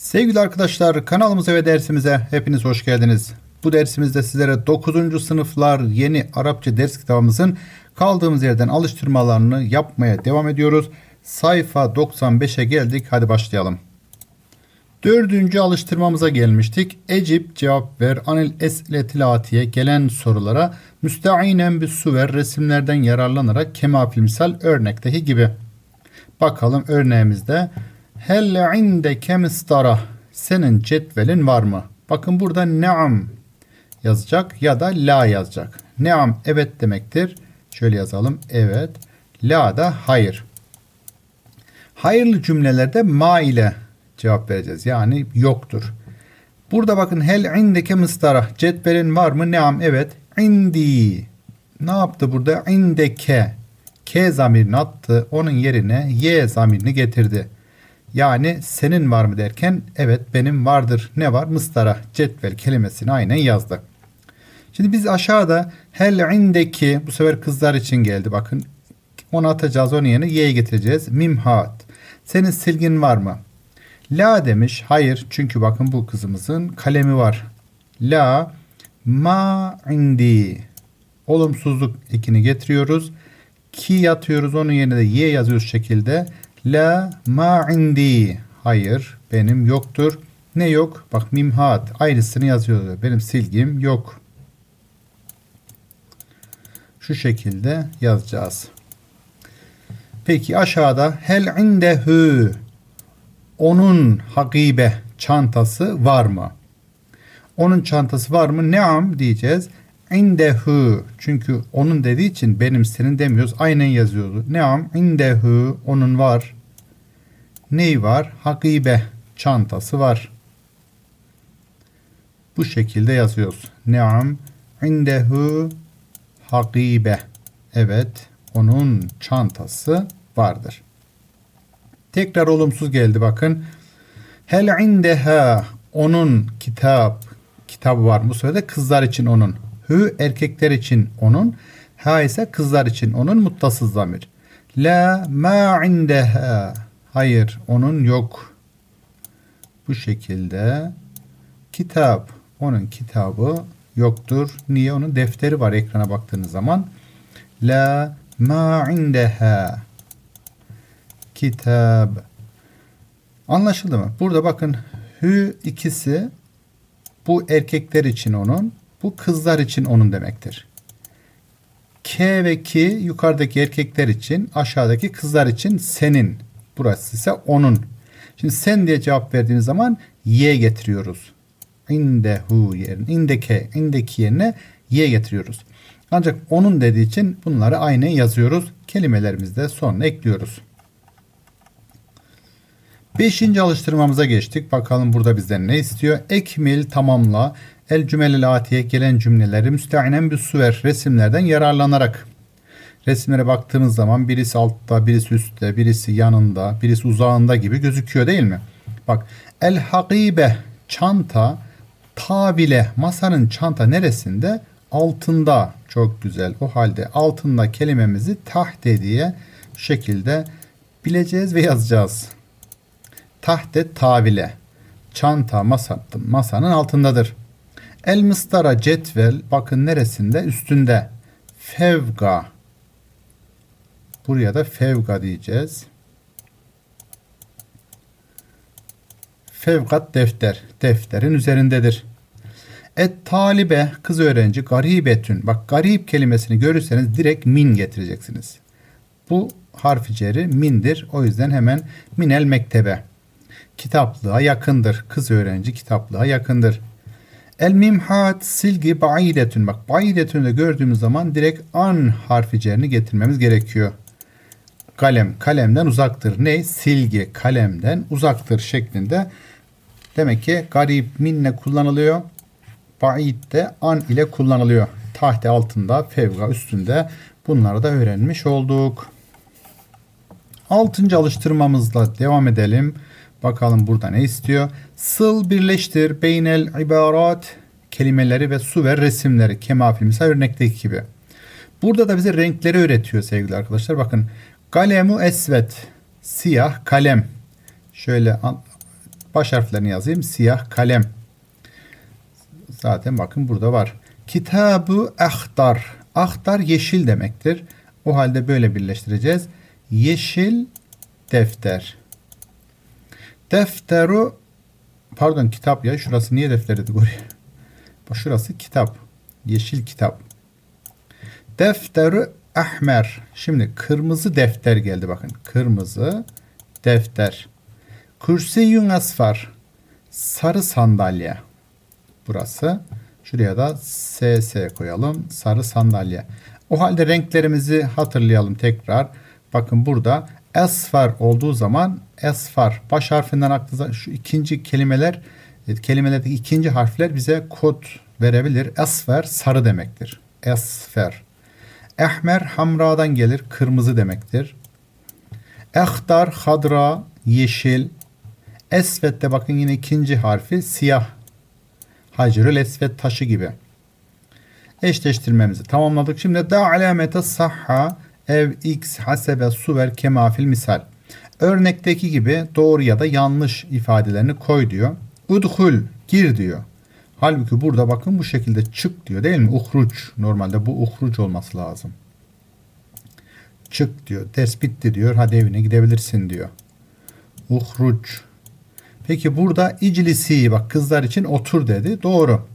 Sevgili arkadaşlar kanalımıza ve dersimize hepiniz hoş geldiniz. Bu dersimizde sizlere 9. sınıflar yeni Arapça ders kitabımızın kaldığımız yerden alıştırmalarını yapmaya devam ediyoruz. Sayfa 95'e geldik. Hadi başlayalım. Dördüncü alıştırmamıza gelmiştik. Ecip cevap ver anil esletil atiye gelen sorulara müsteinen bir suver resimlerden yararlanarak kemafil misal örnekteki gibi. Bakalım örneğimizde Hel indeke mistara senin cetvelin var mı? Bakın burada neam yazacak ya da la yazacak. Neam evet demektir. Şöyle yazalım. Evet. La da hayır. Hayırlı cümlelerde ma ile cevap vereceğiz. Yani yoktur. Burada bakın hel indeke mistara cetvelin var mı? Neam evet. İndi. Ne yaptı burada? İndeke. K zamirini attı. Onun yerine Y zamirini getirdi. Yani senin var mı derken evet benim vardır. Ne var? Mıstara, cetvel kelimesini aynen yazdı. Şimdi biz aşağıda hel indeki bu sefer kızlar için geldi bakın. Onu atacağız onun yerine y'ye getireceğiz. Mimhat. Senin silgin var mı? La demiş. Hayır. Çünkü bakın bu kızımızın kalemi var. La ma indi. Olumsuzluk ekini getiriyoruz. Ki yatıyoruz. Onun yerine de y yazıyoruz şekilde. La ma indi. Hayır benim yoktur. Ne yok? Bak mimhat. Aynısını yazıyor. Benim silgim yok. Şu şekilde yazacağız. Peki aşağıda hel indehu onun hakibe çantası var mı? Onun çantası var mı? Neam diyeceğiz. İndehu çünkü onun dediği için benim senin demiyoruz. Aynen yazıyordu. Neam indehu onun var. Ney var? Hakibe çantası var. Bu şekilde yazıyoruz. Neam indehu hakibe. Evet onun çantası vardır. Tekrar olumsuz geldi bakın. Hel indeha onun kitap kitabı var. Bu sırada kızlar için onun. Hü erkekler için onun. Ha ise kızlar için onun muttasız zamir. La ma indeha. Hayır onun yok. Bu şekilde kitap onun kitabı yoktur. Niye? Onun defteri var ekrana baktığınız zaman. La ma indeha kitab. Anlaşıldı mı? Burada bakın hü ikisi bu erkekler için onun, bu kızlar için onun demektir. K ve ki yukarıdaki erkekler için, aşağıdaki kızlar için senin. Burası ise onun. Şimdi sen diye cevap verdiğiniz zaman y getiriyoruz. İndehu yerine, indeke, indeki yerine y getiriyoruz. Ancak onun dediği için bunları aynen yazıyoruz. Kelimelerimizde sonuna ekliyoruz. Beşinci alıştırmamıza geçtik. Bakalım burada bizden ne istiyor? Ekmil tamamla el cümelel atiye gelen cümleleri müsteinen bir suver resimlerden yararlanarak. Resimlere baktığımız zaman birisi altta, birisi üstte, birisi yanında, birisi uzağında gibi gözüküyor değil mi? Bak el hakibe çanta tabile masanın çanta neresinde? Altında. Çok güzel. O halde altında kelimemizi tahte diye şekilde bileceğiz ve yazacağız. Tahte tavile. Çanta masa, masanın altındadır. El mıstara cetvel bakın neresinde? Üstünde. Fevga. Buraya da fevga diyeceğiz. Fevkat defter. Defterin üzerindedir. Et talibe kız öğrenci garibetün. Bak garip kelimesini görürseniz direkt min getireceksiniz. Bu harfi ceri mindir. O yüzden hemen minel mektebe. Kitaplığa yakındır. Kız öğrenci kitaplığa yakındır. El mimhat silgi baidetün. Bak baidetün de gördüğümüz zaman direkt an harfi cerini getirmemiz gerekiyor. Kalem kalemden uzaktır. Ne? Silgi kalemden uzaktır şeklinde. Demek ki garip minne kullanılıyor. Ba'id de an ile kullanılıyor. Tahte altında, fevga üstünde. Bunları da öğrenmiş olduk. Altıncı alıştırmamızla devam edelim. Bakalım burada ne istiyor? Sıl birleştir beynel ibarat kelimeleri ve su ver resimleri. Kemafil misal örnekteki gibi. Burada da bize renkleri öğretiyor sevgili arkadaşlar. Bakın kalemu esvet siyah kalem. Şöyle Baş harflerini yazayım. Siyah kalem. Zaten bakın burada var. Kitabı ahtar. Ahtar yeşil demektir. O halde böyle birleştireceğiz. Yeşil defter. Defteru pardon kitap ya şurası niye defter dedik oraya? Şurası kitap. Yeşil kitap. Defteru ahmer. Şimdi kırmızı defter geldi bakın. Kırmızı defter. Kürsiyün asfar. Sarı sandalye. Burası. Şuraya da SS koyalım. Sarı sandalye. O halde renklerimizi hatırlayalım tekrar. Bakın burada esfar olduğu zaman esfar baş harfinden aklınıza şu ikinci kelimeler e, kelimelerdeki ikinci harfler bize kod verebilir. Esfer sarı demektir. Esfer. Ehmer hamradan gelir. Kırmızı demektir. Ehtar hadra yeşil. Esvet bakın yine ikinci harfi siyah. Hacerül esvet taşı gibi. Eşleştirmemizi tamamladık. Şimdi da alamete sahha ev x hasebe suver kemafil misal. Örnekteki gibi doğru ya da yanlış ifadelerini koy diyor. Udhul gir diyor. Halbuki burada bakın bu şekilde çık diyor değil mi? Uhruç. Normalde bu uhruç olması lazım. Çık diyor. Ders bitti diyor. Hadi evine gidebilirsin diyor. Uhruç. Peki burada iclisi bak kızlar için otur dedi. Doğru.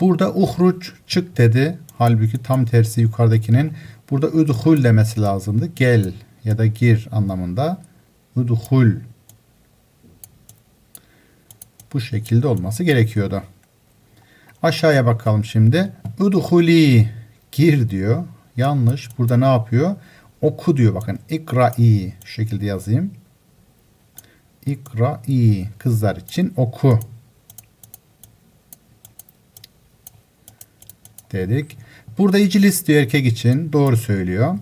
Burada uhruç çık dedi. Halbuki tam tersi yukarıdakinin burada udhul demesi lazımdı. Gel ya da gir anlamında. Udhul. Bu şekilde olması gerekiyordu. Aşağıya bakalım şimdi. Udhuli gir diyor. Yanlış. Burada ne yapıyor? Oku diyor bakın. İkra'i şu şekilde yazayım. İkra'i kızlar için oku. Dedik. Burada iclis diyor erkek için. Doğru söylüyor.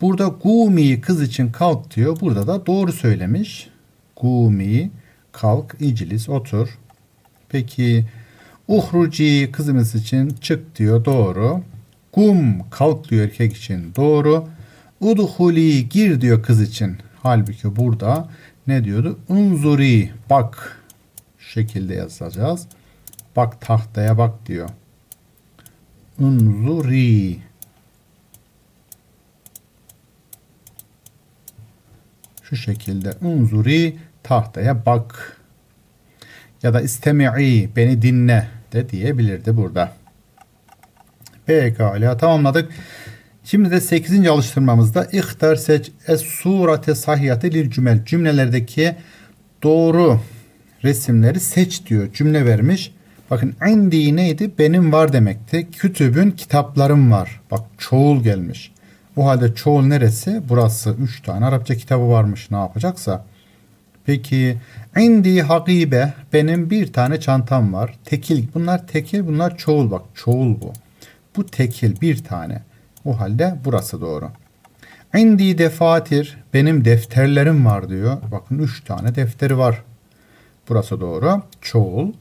Burada gumi kız için kalk diyor. Burada da doğru söylemiş. Gumi kalk, iclis otur. Peki uhruci kızımız için çık diyor. Doğru. Gum kalk diyor erkek için. Doğru. Udhuli gir diyor kız için. Halbuki burada ne diyordu? Unzuri bak şekilde yazacağız. Bak tahtaya bak diyor. Unzuri şu şekilde unzuri tahtaya bak ya da istemi'i beni dinle de diyebilirdi burada. Pekala tamamladık. Şimdi de 8. alıştırmamızda ihtar seç es surate sahiyate lil cümel cümlelerdeki doğru resimleri seç diyor. Cümle vermiş. Bakın indi neydi? Benim var demekti. Kütübün kitaplarım var. Bak çoğul gelmiş. O halde çoğul neresi? Burası. Üç tane Arapça kitabı varmış. Ne yapacaksa. Peki indi hakibe benim bir tane çantam var. Tekil bunlar tekil bunlar çoğul bak çoğul bu. Bu tekil bir tane. O halde burası doğru. İndi defatir benim defterlerim var diyor. Bakın üç tane defteri var. Burası doğru. Çoğul.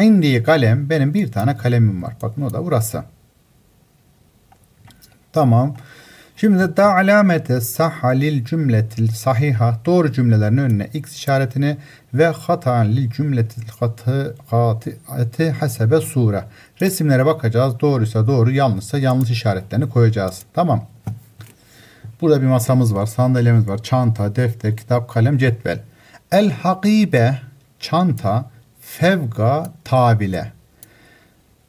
İndi kalem benim bir tane kalemim var. Bakın o da burası. Tamam. Şimdi da alamete sahha lil cümletil sahiha doğru cümlelerin önüne x işaretini ve hata lil cümletil katı katı hasebe sure. Resimlere bakacağız. Doğruysa doğru, yanlışsa yanlış işaretlerini koyacağız. Tamam. Burada bir masamız var, sandalyemiz var, çanta, defter, kitap, kalem, cetvel. El hakibe çanta fevga tabile.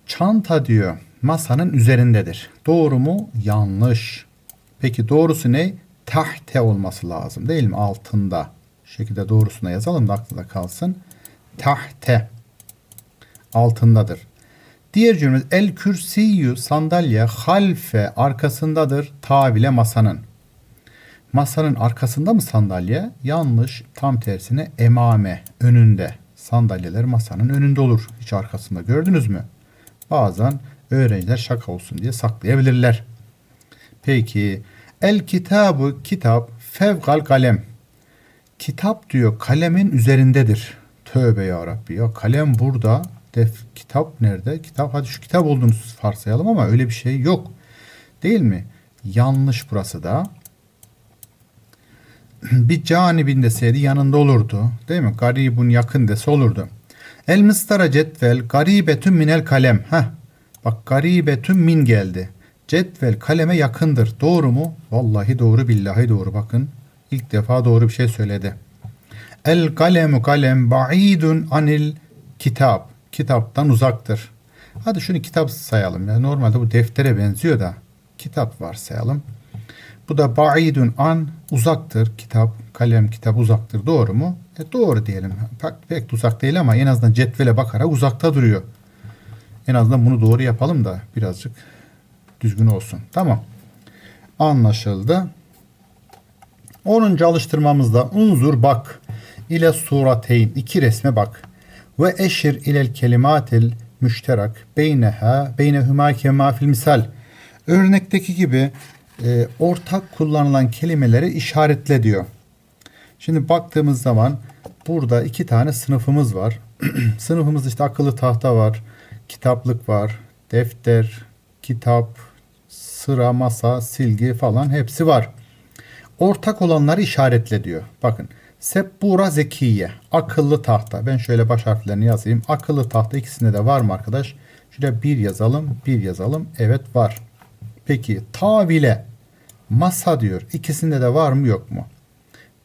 Çanta diyor masanın üzerindedir. Doğru mu? Yanlış. Peki doğrusu ne? Tahte olması lazım değil mi? Altında. Şu şekilde doğrusuna yazalım da aklında kalsın. Tahte. Altındadır. Diğer cümle el kürsiyü sandalye halfe arkasındadır tabile masanın. Masanın arkasında mı sandalye? Yanlış. Tam tersine emame önünde. Sandalyeler masanın önünde olur. Hiç arkasında gördünüz mü? Bazen öğrenciler şaka olsun diye saklayabilirler. Peki el kitabı kitap fevgal kalem. Kitap diyor kalemin üzerindedir. Tövbe ya Rabbi ya kalem burada. Def, kitap nerede? Kitap hadi şu kitap olduğunu varsayalım ama öyle bir şey yok. Değil mi? Yanlış burası da. Bir canibin deseydi yanında olurdu. Değil mi? Garibun yakın dese olurdu. El mıstara cetvel garibetün minel kalem. Heh. Bak garibetün min geldi. Cetvel kaleme yakındır. Doğru mu? Vallahi doğru billahi doğru. Bakın ilk defa doğru bir şey söyledi. El kalemu kalem ba'idun anil kitap. Kitaptan uzaktır. Hadi şunu kitap sayalım. Ya normalde bu deftere benziyor da kitap var sayalım. Bu da ba'idun an uzaktır kitap. Kalem kitap uzaktır. Doğru mu? E doğru diyelim. Pek, pek uzak değil ama en azından cetvele bakarak uzakta duruyor. En azından bunu doğru yapalım da birazcık düzgün olsun. Tamam. Anlaşıldı. 10. alıştırmamızda unzur bak ile surateyn iki resme bak ve eşir ilel kelimatil müşterak beyneha beynehuma kema fil misal örnekteki gibi e, ortak kullanılan kelimeleri işaretle diyor. Şimdi baktığımız zaman burada iki tane sınıfımız var. Sınıfımız işte akıllı tahta var, kitaplık var, defter, kitap, sıra, masa, silgi falan hepsi var. Ortak olanları işaretle diyor. Bakın Sebbura zekiye. Akıllı tahta. Ben şöyle baş harflerini yazayım. Akıllı tahta ikisinde de var mı arkadaş? Şuraya bir yazalım. Bir yazalım. Evet var. Peki tavile. Masa diyor. İkisinde de var mı yok mu?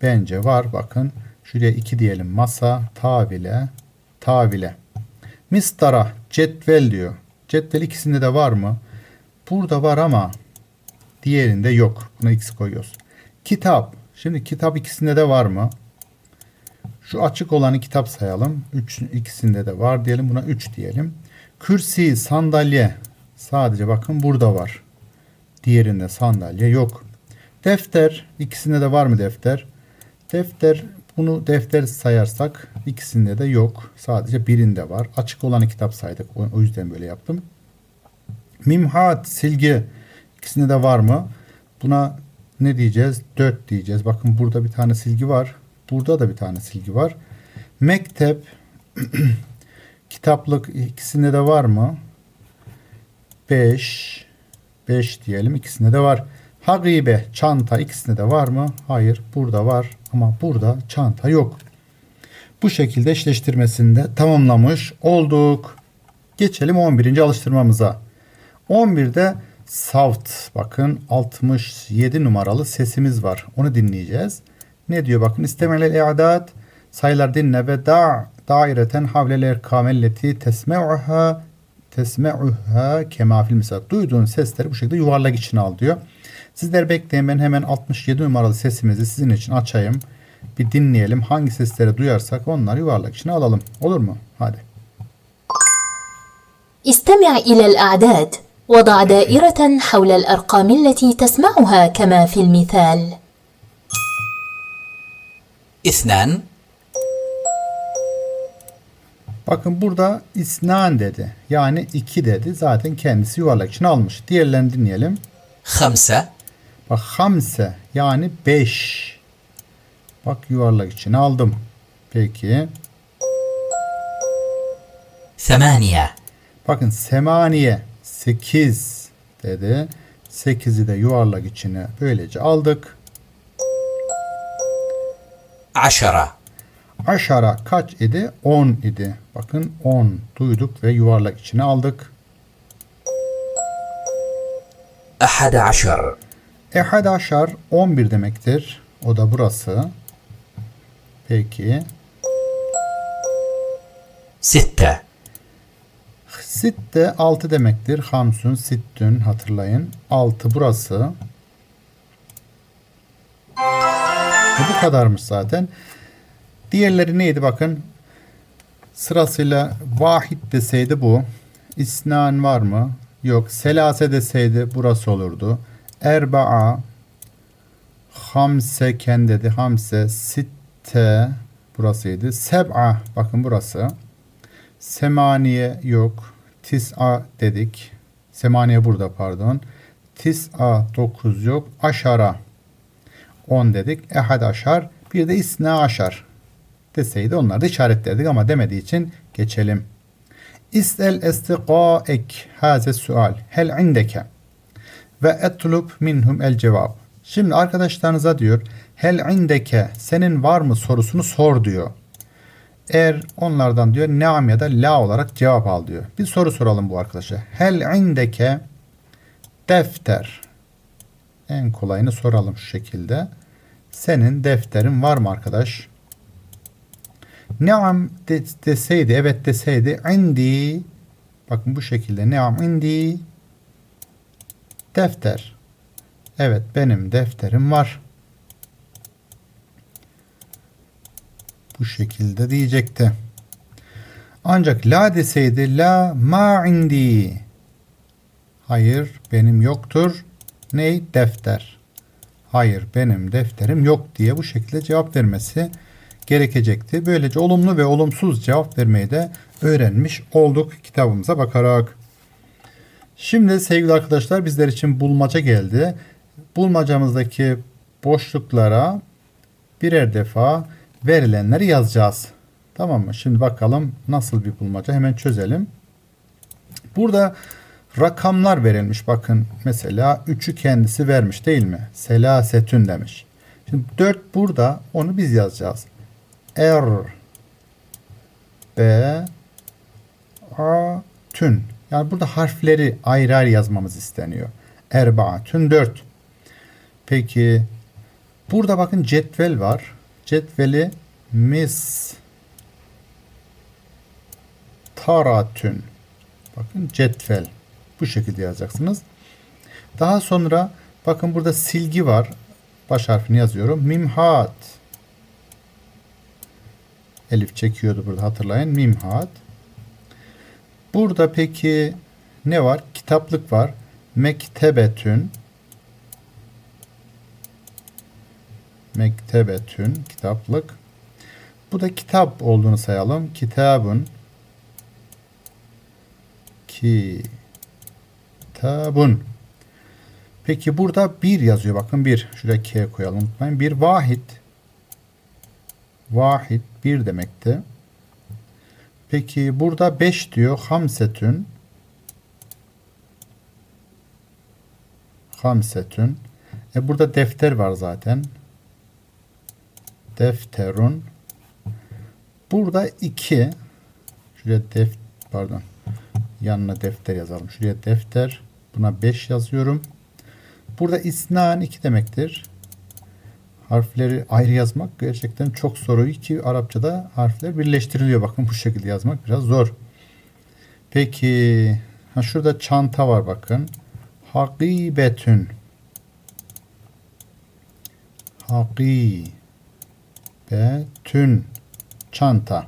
Bence var. Bakın. Şuraya iki diyelim. Masa, tavile, tavile. Mistara, cetvel diyor. Cetvel ikisinde de var mı? Burada var ama diğerinde yok. Buna x koyuyoruz. Kitap. Şimdi kitap ikisinde de var mı? Şu açık olanı kitap sayalım. Üç, ikisinde de var diyelim. Buna 3 diyelim. Kürsi, sandalye. Sadece bakın burada var. Diğerinde sandalye yok. Defter. ikisinde de var mı defter? Defter bunu defter sayarsak ikisinde de yok. Sadece birinde var. Açık olanı kitap saydık. O yüzden böyle yaptım. Mimhat, silgi. ikisinde de var mı? Buna ne diyeceğiz? 4 diyeceğiz. Bakın burada bir tane silgi var. Burada da bir tane silgi var. Mektep, kitaplık ikisinde de var mı? 5, 5 diyelim. İkisinde de var. Hagibe, çanta ikisinde de var mı? Hayır. Burada var ama burada çanta yok. Bu şekilde eşleştirmesinde tamamlamış olduk. Geçelim 11. alıştırmamıza. 11'de Saft bakın 67 numaralı sesimiz var. Onu dinleyeceğiz. Ne diyor bakın istemelel i'dad sayılar dinle ve da daireten havlel erkamelleti tesme'uha tesme'uha kema fil misal. Duyduğun sesleri bu şekilde yuvarlak içine al diyor. Sizler bekleyin ben hemen 67 numaralı sesimizi sizin için açayım. Bir dinleyelim. Hangi sesleri duyarsak onları yuvarlak içine alalım. Olur mu? Hadi. استمع إلى الأعداد وضع دائرة حول الأرقام التي تسمعها كما في المثال اثنان Bakın burada isnan dedi. Yani iki dedi. Zaten kendisi yuvarlak için almış. Diğerlerini dinleyelim. Hamse. Bak hamse yani beş. Bak yuvarlak için aldım. Peki. Semaniye. Bakın semaniye. Sekiz dedi. Sekizi de yuvarlak içine böylece aldık. Aşara. Aşara kaç idi? 10 idi. Bakın 10 duyduk ve yuvarlak içine aldık. Ehad aşar. Ehad aşar 11 demektir. O da burası. Peki. Sitte. Sitte 6 demektir. Hamsun, sittün hatırlayın. 6 burası. Bu kadarmış zaten. Diğerleri neydi bakın. Sırasıyla vahid deseydi bu. İsnan var mı? Yok. Selase deseydi burası olurdu. Erba'a Hamse ken dedi. Hamse sitte burasıydı. Seb'a bakın burası. Semaniye yok. Tis'a dedik. Semaniye burada pardon. Tis'a 9 yok. Aşara 10 dedik. Ehad aşar. Bir de isna aşar deseydi onları da işaretlerdik ama demediği için geçelim. İs'el estiqaek haze sual. Hel indeke ve etlub minhum el cevab. Şimdi arkadaşlarınıza diyor hel indeke senin var mı sorusunu sor diyor. Eğer onlardan diyor neam ya da la olarak cevap al diyor. Bir soru soralım bu arkadaşa. Hel indeke defter. En kolayını soralım şu şekilde. Senin defterin var mı arkadaş? Neam de, deseydi, evet deseydi indi bakın bu şekilde neam indi defter. Evet benim defterim var. Bu şekilde diyecekti. Ancak la deseydi la ma indi. Hayır benim yoktur. Ney? Defter. Hayır benim defterim yok diye bu şekilde cevap vermesi gerekecekti. Böylece olumlu ve olumsuz cevap vermeyi de öğrenmiş olduk kitabımıza bakarak. Şimdi sevgili arkadaşlar bizler için bulmaca geldi. Bulmacamızdaki boşluklara birer defa verilenleri yazacağız. Tamam mı? Şimdi bakalım nasıl bir bulmaca hemen çözelim. Burada rakamlar verilmiş. Bakın mesela 3'ü kendisi vermiş değil mi? Selasetün demiş. Şimdi 4 burada onu biz yazacağız. Er B A tün. Yani burada harfleri ayrı ayrı yazmamız isteniyor. Erbaatün 4. Peki burada bakın cetvel var. Cetveli mis taratün. Bakın cetvel. Bu şekilde yazacaksınız. Daha sonra bakın burada silgi var. Baş harfini yazıyorum. Mimhat. Elif çekiyordu burada hatırlayın. Mimhat. Burada peki ne var? Kitaplık var. Mektebetün. Mektebetün kitaplık. Bu da kitap olduğunu sayalım. Kitabın kitabun. Peki burada bir yazıyor. Bakın bir. Şuraya K koyalım. Unutmayın. Bir vahid. Vahid bir demekti. Peki burada 5 diyor. Hamsetün. Hamsetün. E burada defter var zaten. Defterun. Burada 2. Şuraya def pardon. Yanına defter yazalım. Şuraya defter. Buna 5 yazıyorum. Burada isnan 2 demektir. Harfleri ayrı yazmak gerçekten çok zor ki Arapçada harfler birleştiriliyor. Bakın bu şekilde yazmak biraz zor. Peki ha şurada çanta var bakın. Hakibetün. Hakibetün. Çanta.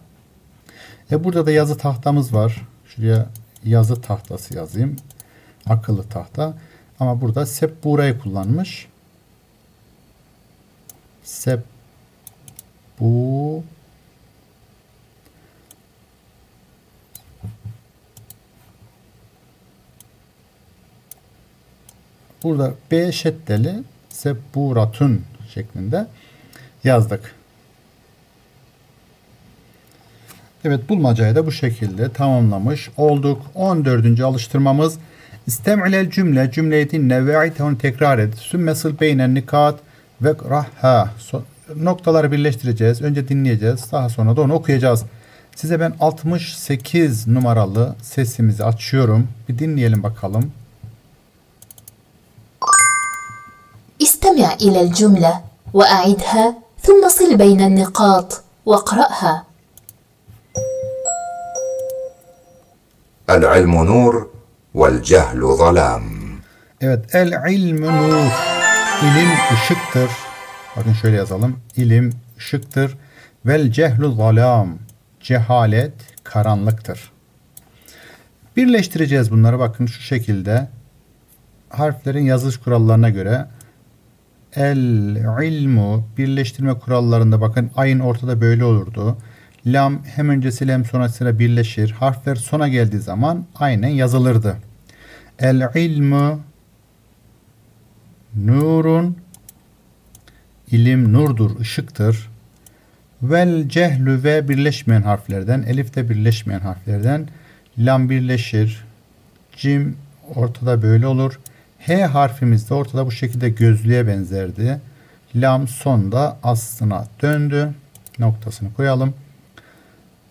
E burada da yazı tahtamız var. Şuraya yazı tahtası yazayım. Akıllı tahta. Ama burada Seppura'yı kullanmış. Sep bu Burada B şeddeli Seppuratun şeklinde yazdık. Evet bulmacayı da bu şekilde tamamlamış olduk. 14. alıştırmamız İstem'ilel cümle cümleyi dinle ve onu tekrar et. Sümmesıl beynen nikat ve rahha. So- noktaları birleştireceğiz. Önce dinleyeceğiz. Daha sonra da onu okuyacağız. Size ben 68 numaralı sesimizi açıyorum. Bir dinleyelim bakalım. استمع إلى الجملة وأعدها ثم صل بين النقاط واقرأها العلم نور والجهل ظلام Evet. El ilmü nur. İlim ışıktır. Bakın şöyle yazalım. İlim ışıktır. Vel cehlu zalam. Cehalet karanlıktır. Birleştireceğiz bunları. Bakın şu şekilde. Harflerin yazış kurallarına göre el ilmu birleştirme kurallarında bakın ayın ortada böyle olurdu. Lam hem öncesiyle hem sonrasıyla birleşir. Harfler sona geldiği zaman aynen yazılırdı. El ilmu nurun ilim nurdur, ışıktır. Vel cehlü ve birleşmeyen harflerden, elif de birleşmeyen harflerden lam birleşir. Cim ortada böyle olur. H harfimiz de ortada bu şekilde gözlüğe benzerdi. Lam sonda aslına döndü. Noktasını koyalım.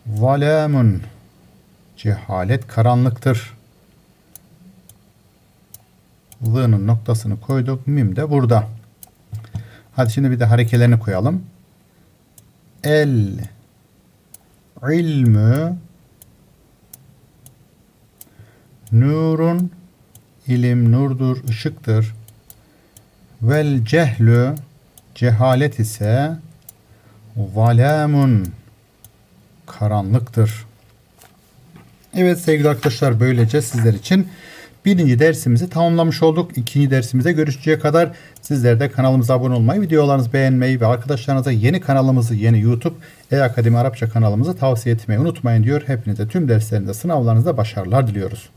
Valemun cehalet karanlıktır. L'nın noktasını koyduk. Mim de burada. Hadi şimdi bir de harekelerini koyalım. El ilmü nurun ilim nurdur, ışıktır. Vel cehlü cehalet ise zalamun karanlıktır. Evet sevgili arkadaşlar böylece sizler için birinci dersimizi tamamlamış olduk. İkinci dersimize görüşeceğe kadar sizler de kanalımıza abone olmayı, videolarınızı beğenmeyi ve arkadaşlarınıza yeni kanalımızı, yeni YouTube E-Akademi Arapça kanalımızı tavsiye etmeyi unutmayın diyor. Hepinize tüm derslerinde, sınavlarınızda başarılar diliyoruz.